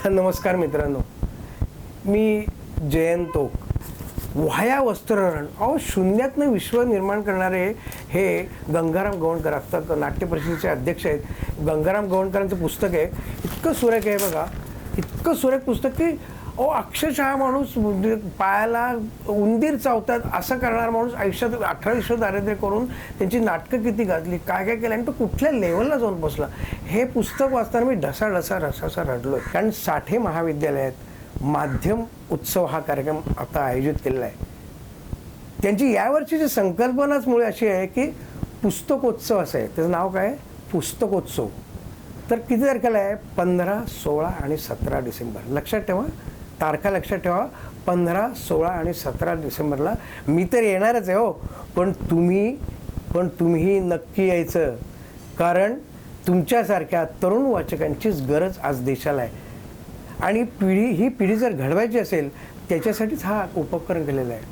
नमस्कार मित्रांनो. मी जयंत तोक. वाया वस्त्रहरण अहो शून्यातनं विश्व निर्माण करणारे हे गंगाराम गवणकर आता नाट्य परिषदेचे अध्यक्ष आहेत. गंगाराम गवणकरांचं पुस्तक आहे. इतकं सुरेख आहे बघा. इतकं सुरेख पुस्तक की अहो अक्षरशः माणूस म्हणजे पायाला उंदीर चावतात असं करणारा माणूस आयुष्यात अठरा विश्व दारिद्र्य करून त्यांची नाटकं किती गाजली काय काय केलं आणि तो कुठल्या लेवलला जाऊन बसला? हे पुस्तक वाचताना मी ढसा ढसा रसासा रडलो कारण साठे महाविद्यालयात माध्यम उत्सव हा कार्यक्रम आता आयोजित केलेला आहे. त्यांची यावर्षीची संकल्पनाच मुळे अशी आहे की पुस्तकोत्सव असं आहे. त्याचं नाव काय आहे? पुस्तकोत्सव. तर किती तारखेला आहे? पंधरा सोळा आणि सतरा डिसेंबर. लक्षात ठेवा तारखा लक्षात ठेवा. पंधरा सोळा आणि सतरा डिसेंबरला. मी तर येणारच आहे हो. पण तुम्ही पण तुम्ही नक्की यायचं. कारण तुमच्यासारख्या तरुण वाचकांचीच गरज आज देशाला आहे. आणि पिढी ही पिढी जर घडवायची असेल त्याच्यासाठीच हा उपक्रम केलेला आहे.